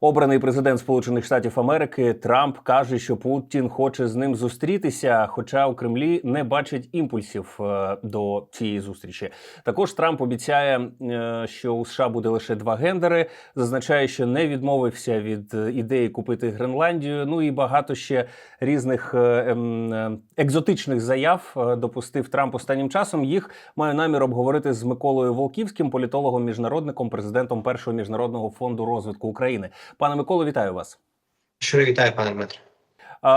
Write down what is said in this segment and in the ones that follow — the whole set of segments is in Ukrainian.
Обраний президент Сполучених Штатів Америки Трамп каже, що Путін хоче з ним зустрітися, хоча у Кремлі не бачить імпульсів е, до цієї зустрічі. Також Трамп обіцяє, е, що у США буде лише два гендери. Зазначає, що не відмовився від е, ідеї купити Гренландію. Ну і багато ще різних ем, екзотичних заяв допустив Трамп останнім часом. Їх маю намір обговорити з Миколою Волківським, політологом, міжнародником, президентом першого міжнародного фонду розвитку України. Пане Миколо, вітаю вас. Щиро вітаю, пане Дмитре.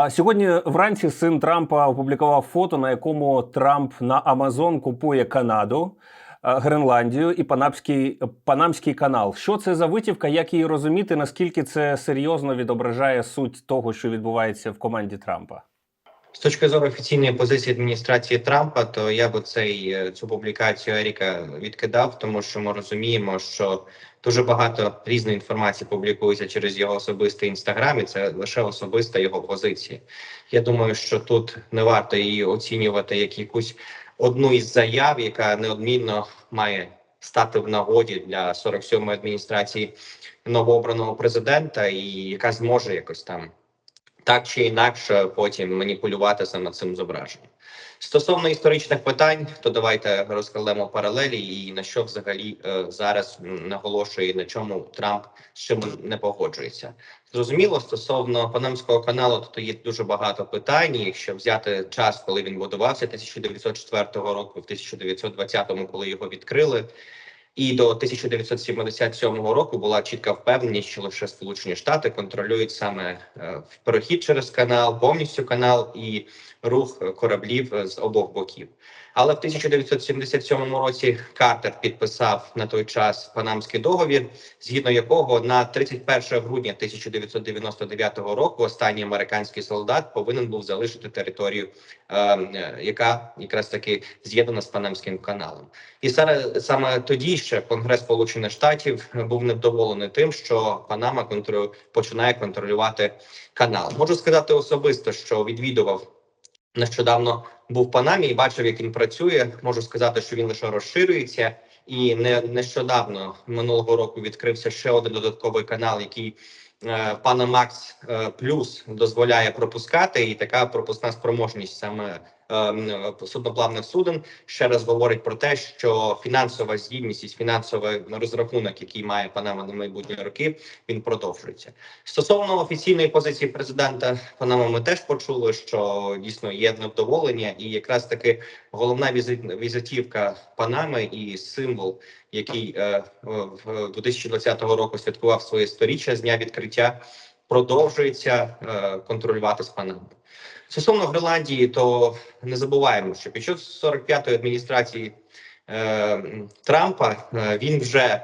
Сьогодні вранці син Трампа опублікував фото, на якому Трамп на Амазон купує Канаду, Гренландію і Панамський, Панамський канал. Що це за витівка? Як її розуміти? Наскільки це серйозно відображає суть того, що відбувається в команді Трампа? З точки зору офіційної позиції адміністрації Трампа, то я б цей е, цю публікацію Еріка відкидав, тому що ми розуміємо, що дуже багато різної інформації публікується через його особистий інстаграм, і це лише особиста його позиція. Я думаю, що тут не варто її оцінювати як якусь одну із заяв, яка неодмінно має стати в нагоді для 47-ї адміністрації новообраного президента, і яка зможе якось там так чи інакше потім маніпулювати саме цим зображенням. Стосовно історичних питань, то давайте розкладемо паралелі і на що взагалі е, зараз наголошує на чому Трамп з чим не погоджується. Зрозуміло, стосовно Панамського каналу, то є дуже багато питань. Якщо взяти час, коли він будувався 1904 року, в 1920-му, коли його відкрили. І до 1977 року була чітка впевненість, що лише Сполучені Штати контролюють саме прохід перехід через канал, повністю канал і рух кораблів е, з обох боків. Але в 1977 році Картер підписав на той час Панамський договір, згідно якого на 31 грудня 1999 року останній американський солдат повинен був залишити територію, е, е, яка якраз таки з'єднана з Панамським каналом. І саме, саме тоді ще Конгрес Сполучених Штатів був невдоволений тим, що Панама контролю починає контролювати канал. Можу сказати особисто, що відвідував нещодавно був в Панамі і бачив, як він працює. Можу сказати, що він лише розширюється. І не нещодавно минулого року відкрився ще один додатковий канал, який Панамакс Panamax е, дозволяє пропускати, і така пропускна спроможність саме е, судноплавних суден ще раз говорить про те, що фінансова здібність і фінансовий розрахунок, який має Панама на майбутні роки, він продовжується. Стосовно офіційної позиції президента Панама, ми теж почули, що дійсно є невдоволення, і якраз таки головна візит, візитівка Панами і символ, який е, в 2020 року святкував своє сторіччя з дня відкриття, продовжується е, контролювати з Панамою. Стосовно Гренландії, то не забуваємо, що під час 45-ї адміністрації е, Трампа е, він вже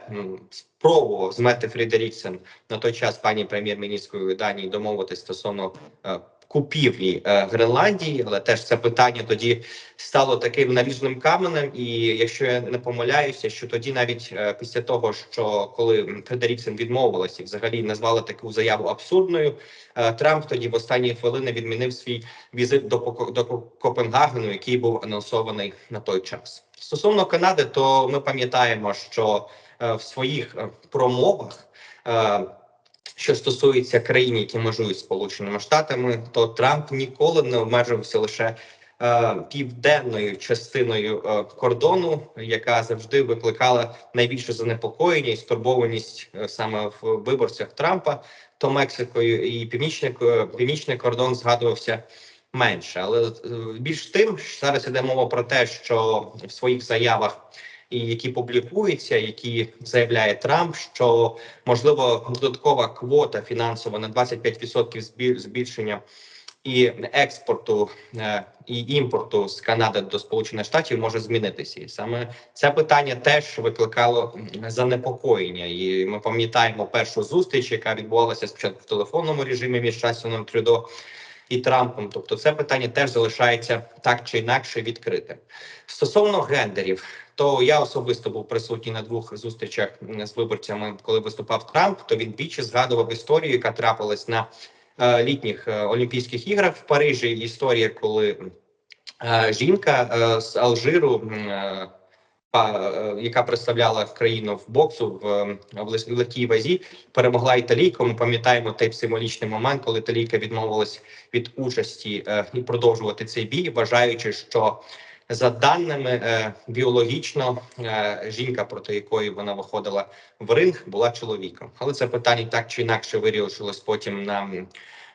спробував з Мети Фрідеріксен на той час пані прем'єр-міністрою Данії домовитись стосовно е, купівлі е, Гренландії, але теж це питання тоді стало таким наріжним каменем. І якщо я не помиляюся, що тоді навіть е, після того, що коли Фредеріксен відмовилась і взагалі назвала таку заяву абсурдною, е, Трамп тоді в останні хвилини відмінив свій візит до до Копенгагену, який був анонсований на той час. Стосовно Канади, то ми пам'ятаємо, що в своїх промовах. Що стосується країн, які межують Сполученими Штатами, то Трамп ніколи не обмежився лише е, південною частиною е, кордону, яка завжди викликала найбільше занепокоєння і стурбованість е, саме в виборцях Трампа, то Мексикою і північний, е, північний кордон згадувався менше. Але е, більш тим, зараз іде мова про те, що в своїх заявах. І які публікуються, які заявляє Трамп, що можливо додаткова квота фінансова на 25% збіль- збільшення і експорту е, і імпорту з Канади до Сполучених Штатів може змінитися. І саме це питання теж викликало занепокоєння. І ми пам'ятаємо першу зустріч, яка відбувалася спочатку в телефонному режимі між Часоном Трюдо і Трампом. Тобто, це питання теж залишається так чи інакше відкритим. Стосовно гендерів, то я особисто був присутній на двох зустрічах з виборцями, коли виступав Трамп. То він двічі згадував історію, яка трапилась на е, літніх е, Олімпійських іграх в Парижі. Історія, коли е, жінка з Алжиру. Е, яка представляла країну в боксу в, е, в легкій вазі, перемогла італійку. Ми пам'ятаємо той символічний момент, коли італійка відмовилась від участі е, і продовжувати цей бій, вважаючи, що за даними е, біологічно, жінка, проти якої вона виходила в ринг, була чоловіком. Але це питання так чи інакше вирішилось потім на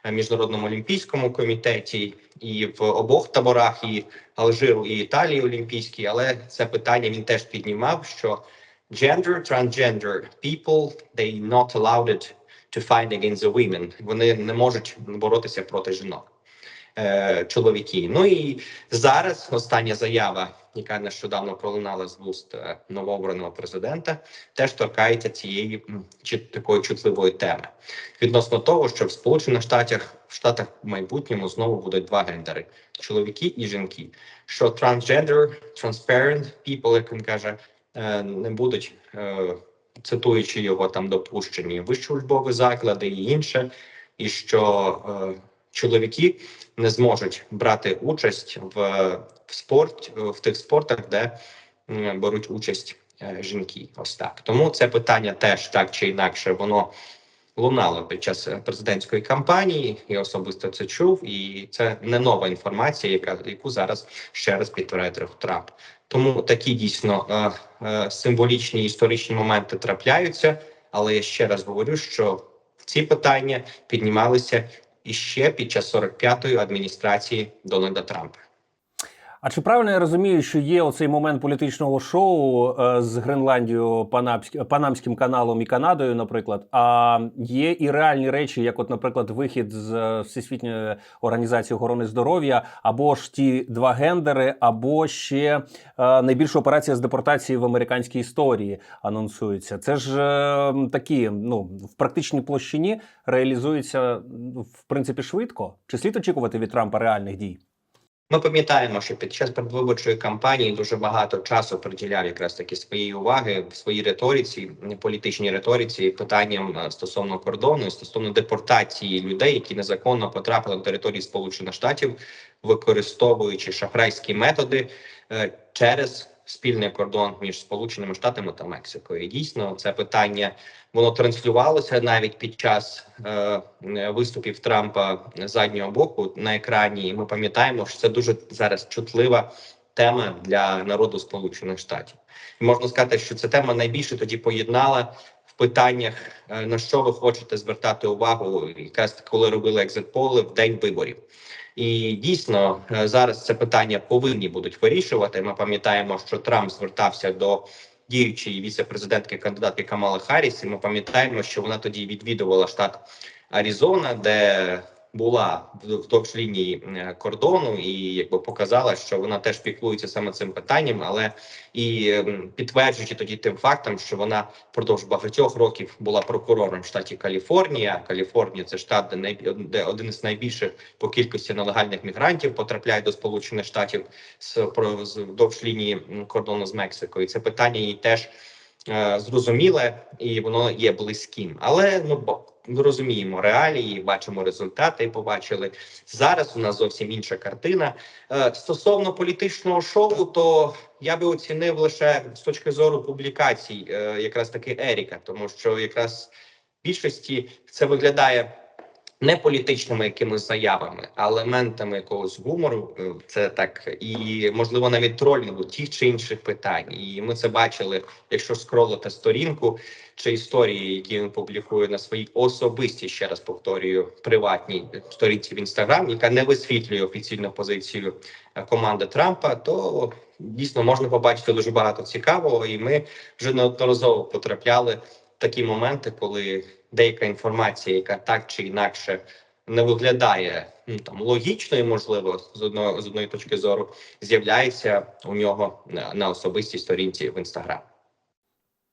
міжнародному олімпійському комітеті і в обох таборах, і Алжиру, і Італії Олімпійській. Але це питання він теж піднімав, що gender, transgender people, they not allowed it to fight against the women. Вони не можуть боротися проти жінок. Е, чоловіки. Ну і зараз остання заява, яка нещодавно пролунала з вуст е, новообраного президента, теж торкається цієї чи такої чутливої теми відносно того, що в Сполучених Штатах в Штатах в майбутньому знову будуть два гендери: чоловіки і жінки. Що transgender, transparent people, як він каже, е, не будуть. е, Цитуючи його там допущені вищі учбові заклади і інше, і що е, чоловіки не зможуть брати участь в, в спорт в тих спортах, де беруть участь е, жінки. Ось так. Тому це питання теж так чи інакше воно лунало під час е, президентської кампанії. Я особисто це чув, і це не нова інформація, яка яку зараз ще раз підтвердив Трамп. Тому такі дійсно е, символічні історичні моменти трапляються. Але я ще раз говорю, що ці питання піднімалися іще під час 45-ї адміністрації Дональда Трампа. А чи правильно я розумію, що є оцей момент політичного шоу е, з Гренландією, Панамськ- Панамським каналом і Канадою, наприклад? А є і реальні речі, як, от, наприклад, вихід з е, Всесвітньої організації охорони здоров'я, або ж ті два гендери, або ще е, найбільша операція з депортації в американській історії анонсується. Це ж такі, ну в практичній площині реалізується в принципі швидко. Чи слід очікувати від Трампа реальних дій? Ми пам'ятаємо, що під час передвиборчої кампанії дуже багато часу приділяв якраз таки своєї уваги в своїй риториці, політичній риториці, питанням е, стосовно кордону, стосовно депортації людей, які незаконно потрапили на території Сполучених Штатів, використовуючи шахрайські методи е, через спільний кордон між Сполученими Штатами та Мексикою. І дійсно, це питання воно транслювалося навіть під час е, виступів Трампа заднього боку на екрані. І ми пам'ятаємо, що це дуже зараз чутлива тема для народу Сполучених Штатів. І можна сказати, що ця тема найбільше тоді поєднала питаннях, е, на що ви хочете звертати увагу, якраз коли робили екзит-поли в день виборів. І дійсно е, зараз це питання повинні будуть вирішувати. Ми пам'ятаємо, що Трамп звертався до діючої віце-президентки кандидатки Камали Харріс. І ми пам'ятаємо, що вона тоді відвідувала штат Аризона, де була вдовж лінії е, кордону, і якби показала, що вона теж піклується саме цим питанням, але і ем, підтверджуючи тоді тим фактом, що вона впродовж багатьох років була прокурором в штаті Каліфорнія. Каліфорнія це штат, де най де один із найбільших по кількості нелегальних мігрантів потрапляє до Сполучених Штатів з вдовж лінії кордону з Мексикою. І Це питання їй теж е, зрозуміле і воно є близьким. Але ну розуміємо реалії, бачимо результати. Побачили зараз. У нас зовсім інша картина. Е, стосовно політичного шоу, то я би оцінив лише з точки зору публікацій, е, якраз таки Еріка, тому що якраз в більшості це виглядає не політичними якимись заявами, а елементами якогось гумору. Е, Це так і можливо навіть тролінгу тих чи інших питань. І ми це бачили, якщо скролити сторінку чи історії, які він публікує на своїй особистій, ще раз повторюю, приватній сторінці в інстаграм, яка не висвітлює офіційну позицію е, команди Трампа, то дійсно можна побачити дуже багато цікавого, і ми вже неодноразово потрапляли в такі моменти, коли деяка інформація, яка так чи інакше не виглядає ну, там логічною, можливо, з одного з одної точки зору, з'являється у нього на, на особистій сторінці в інстаграм.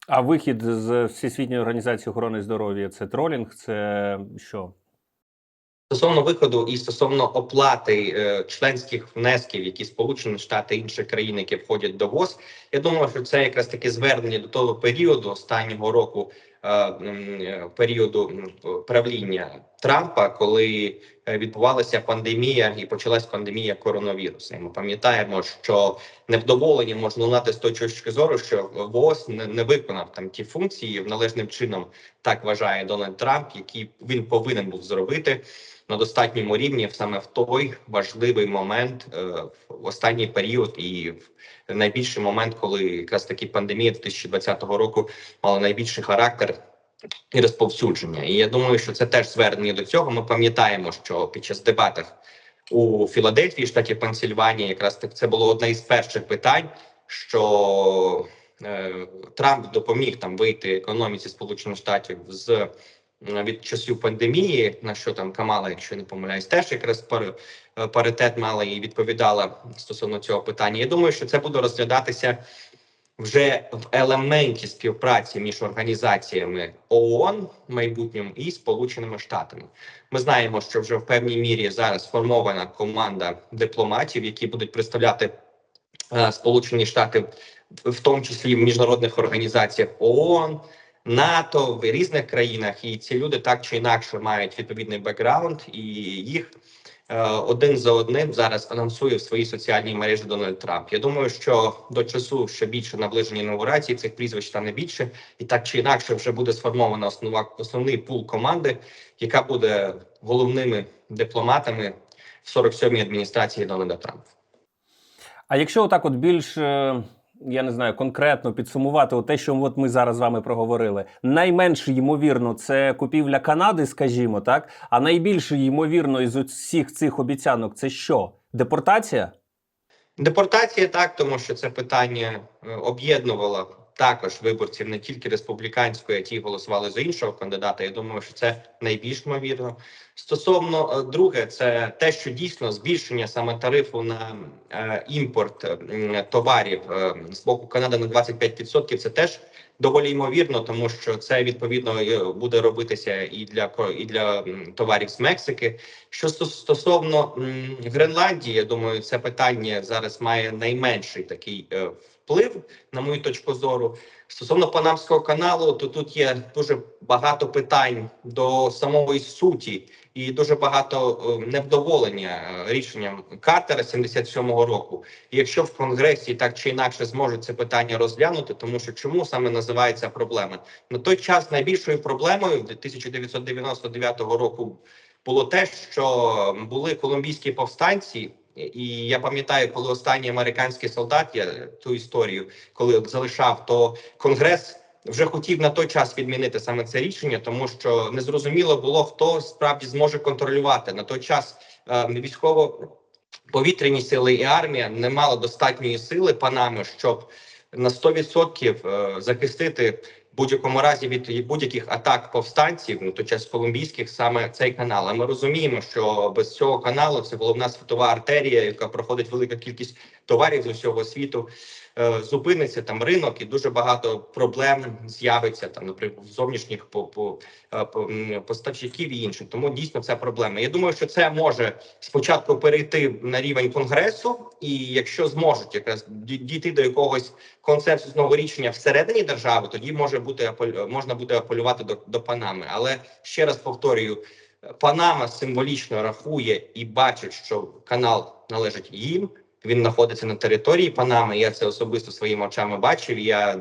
А вихід з Всесвітньої організації охорони здоров'я це тролінг, це що? Стосовно виходу і стосовно оплати е, членських внесків, які Сполучені Штати і інші країни, які входять до ВОЗ, я думаю, що це якраз таке звернення до того періоду останнього року періоду правління Трампа, коли е, відбувалася пандемія і почалась пандемія коронавірусу. Ми пам'ятаємо, що невдоволення можна лунати з точки зору, що ВООЗ не, виконав там ті функції належним чином, так вважає Дональд Трамп, які він повинен був зробити на достатньому рівні саме в той важливий момент е, в останній період і в найбільший момент, коли якраз таки пандемія 2020 року мала найбільший характер і розповсюдження. І я думаю, що це теж звернення до цього. Ми пам'ятаємо, що під час дебатів у Філадельфії, штаті Пенсільванія, якраз так це було одне із перших питань, що е, Трамп допоміг там вийти економіці Сполучених Штатів з від часів пандемії, на що там Камала, якщо не помиляюсь, теж якраз е, паритет мала і відповідала стосовно цього питання. Я думаю, що це буде розглядатися вже в елементі співпраці між організаціями ООН в майбутньому і Сполученими Штатами. Ми знаємо, що вже в певній мірі зараз сформована команда дипломатів, які будуть представляти е, Сполучені Штати, в тому числі в міжнародних організаціях ООН. НАТО в різних країнах, і ці люди так чи інакше мають відповідний бекграунд, і їх е, один за одним зараз анонсує в своїй соціальній мережі Дональд Трамп. Я думаю, що до часу ще більше наближення інаугурації цих прізвищ стане більше, і так чи інакше вже буде сформована основна основний пул команди, яка буде головними дипломатами в 47-й адміністрації Дональда Трампа. А якщо отак, от більш е, я не знаю, конкретно підсумувати те, що от ми зараз з вами проговорили, найменш ймовірно, це купівля Канади, скажімо, так. А найбільш ймовірно із усіх цих обіцянок це що? Депортація? Депортація так, тому що це питання е, об'єднувало також виборців не тільки республіканської, а ті голосували за іншого кандидата. Я думаю, що це найбільш ймовірно. Стосовно е, друге, це те, що дійсно збільшення саме тарифу на е, імпорт е, товарів е, з боку Канади на 25%, Це теж доволі ймовірно, тому що це відповідно е, буде робитися і для і для товарів з Мексики. Що стосовно м, Гренландії, я думаю, це питання зараз має найменший такий е, вплив, на мою точку зору. Стосовно Панамського каналу, то тут є дуже багато питань до самої суті і дуже багато е, невдоволення е, рішенням Картера 77-го року. І якщо в Конгресі так чи інакше зможуть це питання розглянути, тому що чому саме називається проблема? На той час найбільшою проблемою 1999 року було те, що були колумбійські повстанці, і я пам'ятаю, коли останній американський солдат, я ту історію, коли залишав, то конгрес вже хотів на той час відмінити саме це рішення, тому що незрозуміло було, хто справді зможе контролювати на той час е, військово. Повітряні сили і армія не мали достатньої сили Панами, щоб на 100% е, захистити будь-якому разі від будь-яких атак повстанців, ну то час колумбійських, саме цей канал. А ми розуміємо, що без цього каналу це головна світова артерія, яка проходить велика кількість товарів з усього світу. Е, Зупиниться там ринок, і дуже багато проблем з'явиться там, наприклад, зовнішніх по, по, е, по, поставщиків і інших. Тому дійсно це проблема. Я думаю, що це може спочатку перейти на рівень конгресу, і якщо зможуть якраз ді- дійти до якогось консенсусного рішення всередині держави, тоді може бути апель- можна буде апелювати до, до Панами. Але ще раз повторюю, Панама символічно рахує і бачить, що канал належить їм. Він знаходиться на території Панами. Я це особисто своїми очами бачив. Я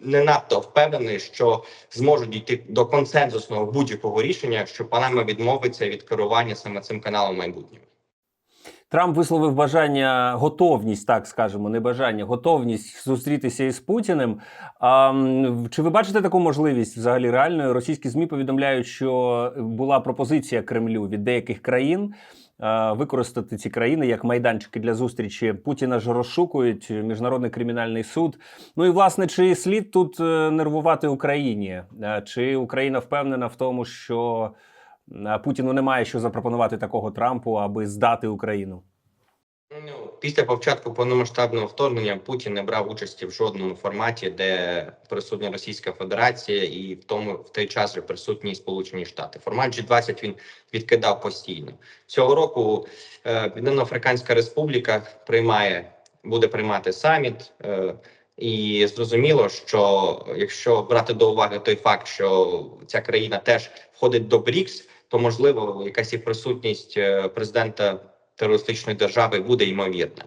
не надто впевнений, що зможуть дійти до консенсусного будь-якого рішення, що Панама відмовиться від керування саме цим каналом в майбутньому. Трамп висловив бажання, готовність, так скажемо, не бажання, готовність зустрітися із Путіним. А, чи ви бачите таку можливість взагалі реальною? Російські змі повідомляють, що була пропозиція Кремлю від деяких країн. Е, Використати ці країни як майданчики для зустрічі Путіна ж розшукують міжнародний кримінальний суд. Ну і власне, чи слід тут е, нервувати Україні? Е, Чи Україна впевнена в тому, що е, Путіну немає що запропонувати такого Трампу, аби здати Україну? Ну, після початку повномасштабного вторгнення Путін не брав участі в жодному форматі, де присутня Російська Федерація, і в тому в той час же присутні Сполучені Штати. Формат G20 він відкидав постійно. Цього року е, Південно-Африканська Республіка приймає буде приймати саміт. Е, і зрозуміло, що якщо брати до уваги той факт, що ця країна теж входить до БРІКС, то можливо якась і присутність е, президента терористичної держави буде ймовірна.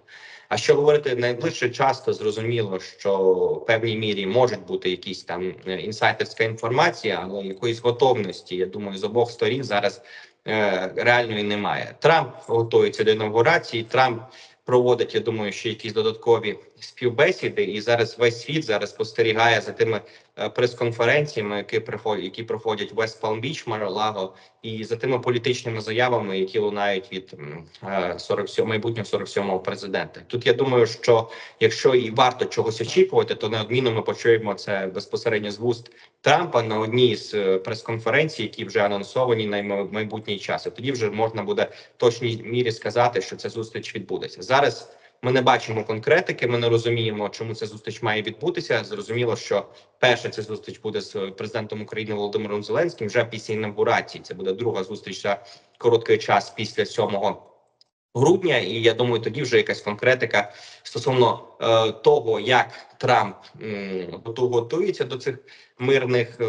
А що говорити найближче час, то зрозуміло, що в певній мірі може бути якісь там інсайтерська інсайдерська інформація, але якоїсь готовності, я думаю, з обох сторін зараз е, реальної немає. Трамп готується до інаугурації. Трамп проводить, я думаю, ще якісь додаткові співбесіди, і зараз весь світ зараз спостерігає за тими е, прес-конференціями, які приходять, які проходять в Beach, Mar-a-Lago, і за тими політичними заявами, які лунають від м, е, 47 майбутнього 47-го президента. Тут я думаю, що якщо і варто чогось очікувати, то неодмінно ми почуємо це безпосередньо з вуст Трампа на одній з е, прес-конференцій, які вже анонсовані на майбутній час. І тоді вже можна буде точній мірі сказати, що ця зустріч відбудеться зараз. Ми не бачимо конкретики. Ми не розуміємо, чому ця зустріч має відбутися. Зрозуміло, що перша ця зустріч буде з президентом України Володимиром Зеленським вже після інавгурації. Це буде друга зустріч за короткий час після 7 грудня. І я думаю, тоді вже якась конкретика стосовно е, того, як Трамп готу- готується до цих мирних е,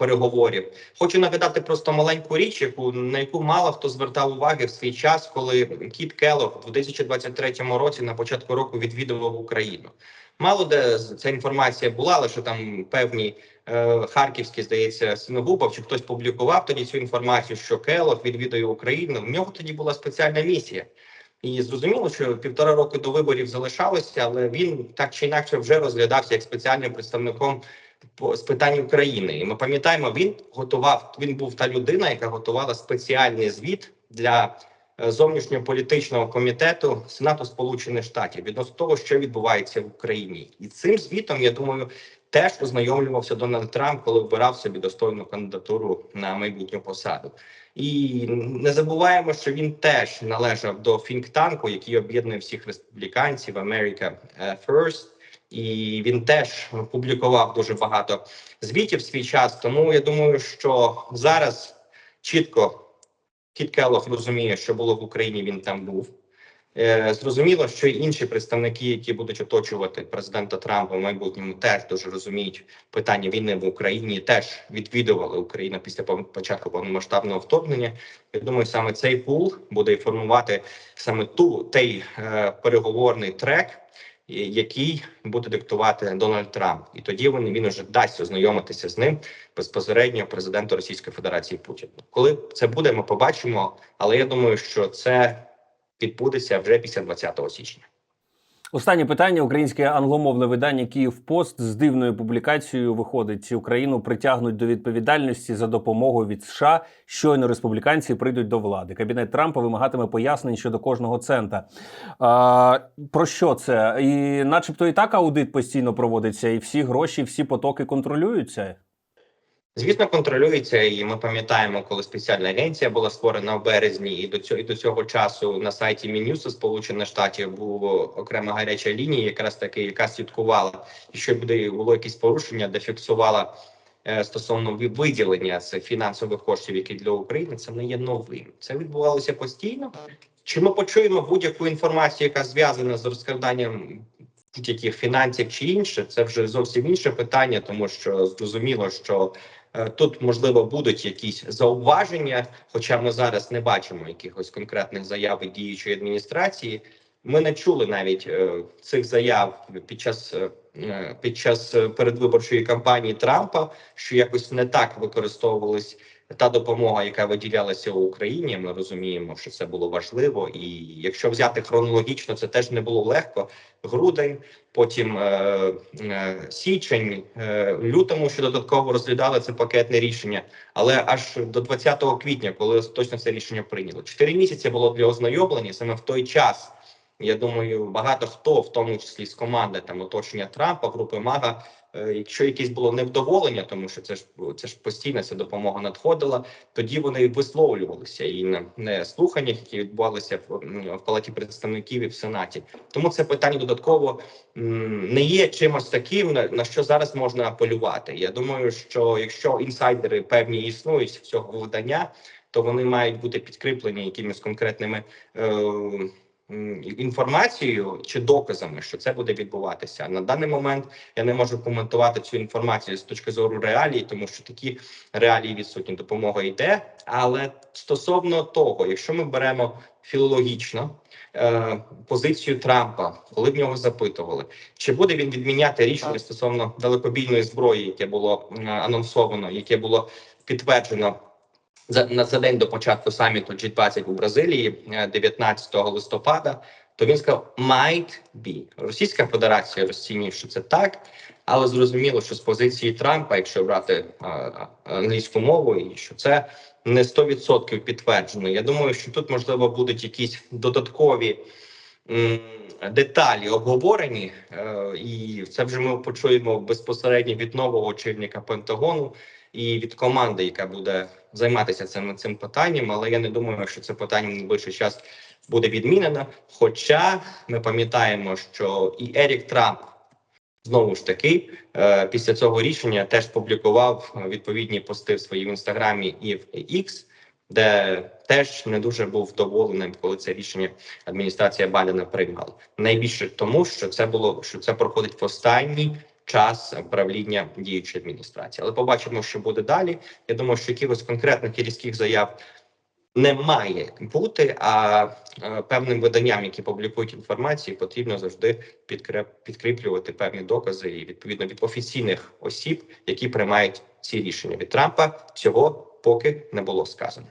переговорів. Хочу нагадати просто маленьку річ, яку на яку мало хто звертав уваги в свій час, коли Кіт Келлог у 2023 році на початку року відвідував Україну. Мало де ця інформація була, що там певні е, харківські, здається, Синогубов чи хтось публікував тоді цю інформацію, що Келлог відвідує Україну. В нього тоді була спеціальна місія. І зрозуміло, що півтора року до виборів залишалося, але він так чи інакше вже розглядався як спеціальним представником з питань України. І ми пам'ятаємо, він готував. Він був та людина, яка готувала спеціальний звіт для е, зовнішньополітичного комітету Сенату Сполучених Штатів відносно того, що відбувається в Україні, і цим звітом я думаю. Теж ознайомлювався Дональд Трамп, коли вибирав собі достойну кандидатуру на майбутню посаду. І не забуваємо, що він теж належав до фінктанку, який об'єднує всіх республіканців America е, First. І він теж публікував дуже багато звітів в свій час. Тому я думаю, що зараз чітко Кіт Келлог розуміє, що було в Україні. Він там був. Е, Зрозуміло, що й інші представники, які будуть оточувати президента Трампа в майбутньому, теж дуже розуміють питання війни в Україні. Теж відвідували Україну після початку повномасштабного вторгнення. Я думаю, саме цей пул буде формувати саме ту той е, переговорний трек, і- який буде диктувати Дональд Трамп, і тоді він, він уже дасть ознайомитися з ним безпосередньо президенту Російської Федерації Путіну. Коли це буде, ми побачимо. Але я думаю, що це відбудеться вже після 20 січня. Останнє питання: українське англомовне видання Київ Пост з дивною публікацією виходить. Україну притягнуть до відповідальності за допомогу від США. Щойно республіканці прийдуть до влади. Кабінет Трампа вимагатиме пояснень щодо кожного цента. А, про що це? І, начебто, і так аудит постійно проводиться, і всі гроші, всі потоки контролюються. Звісно, контролюється, і ми пам'ятаємо, коли спеціальна агенція була створена в березні, і до цього і до цього часу на сайті Мінюсу Сполучених Штатів була окрема гаряча лінія, якраз таки, яка слідкувала, що буде було якісь порушення, де фіксувала е, стосовно виділення цих фінансових коштів, які для України це не є новим. Це відбувалося постійно. Чи ми почуємо будь-яку інформацію, яка зв'язана з розкраданням будь-яких фінансів чи інше, це вже зовсім інше питання, тому що зрозуміло, що тут можливо будуть якісь зауваження, хоча ми зараз не бачимо якихось конкретних заяв діючої адміністрації. Ми не чули навіть е, цих заяв під час е, е, під час е, передвиборчої кампанії Трампа, що якось не так використовувались та допомога, яка виділялася Україні. Ми розуміємо, що це було важливо, і якщо взяти хронологічно, це теж не було легко. Грудень, потім е, е, січень, е, лютому, що додатково розглядали це пакетне рішення, але аж до 20 квітня, коли точно це рішення прийняло. Чотири місяці було для ознайомлення саме в той час. Я думаю, багато хто, в тому числі з команди там оточення Трампа, групи Мага, е, якщо якесь було невдоволення, тому що це ж це ж постійно ця допомога надходила, тоді вони висловлювалися і на, на слуханнях, які відбувалися в, в палаті представників і в сенаті. Тому це питання додатково не є чимось таким, на, на що зараз можна апелювати. Я думаю, що якщо інсайдери певні існують з цього видання, то вони мають бути підкріплені якимись конкретними. Е, інформацією чи доказами, що це буде відбуватися. На даний момент я не можу коментувати цю інформацію з точки зору реалій, тому що такі реалії відсутні. Допомога йде. Але стосовно того, якщо ми беремо філологічно е, позицію Трампа, коли в нього запитували, чи буде він відміняти рішення стосовно далекобійної зброї, яке було анонсовано, яке було підтверджено за на за день до початку саміту G20 у Бразилії е, 19 листопада, то він сказав might be. Російська Федерація розцінює, що це так, але зрозуміло, що з позиції Трампа, якщо брати а, а, англійську мову, і що це не 100% підтверджено. Я думаю, що тут можливо будуть якісь додаткові. м, Деталі обговорені, е, і це вже ми почуємо безпосередньо від нового очільника Пентагону і від команди, яка буде займатися цим цим питанням. Але я не думаю, що це питання в найближчий час буде відмінено. Хоча ми пам'ятаємо, що і Ерік Трамп знову ж таки е, після цього рішення теж публікував відповідні пости в своїм інстаграмі і в X, де теж не дуже був вдоволеним, коли це рішення адміністрація Байдена приймала. Найбільше тому, що це було що це проходить в останній час правління діючої адміністрації. Але побачимо, що буде далі. Я думаю, що якихось конкретних і різких заяв не має бути. А е, певним виданням, які публікують інформацію, потрібно завжди підкріплювати певні докази і відповідно від офіційних осіб, які приймають ці рішення від Трампа. Цього поки не було сказано.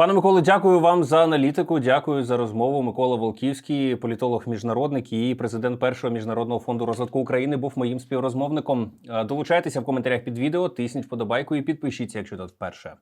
Пане Миколе, дякую вам за аналітику. Дякую за розмову. Микола Волківський, політолог, міжнародник і президент першого міжнародного фонду розвитку України, був моїм співрозмовником. Е, Долучайтеся в коментарях під відео, тисніть вподобайку і підпишіться, якщо тут вперше.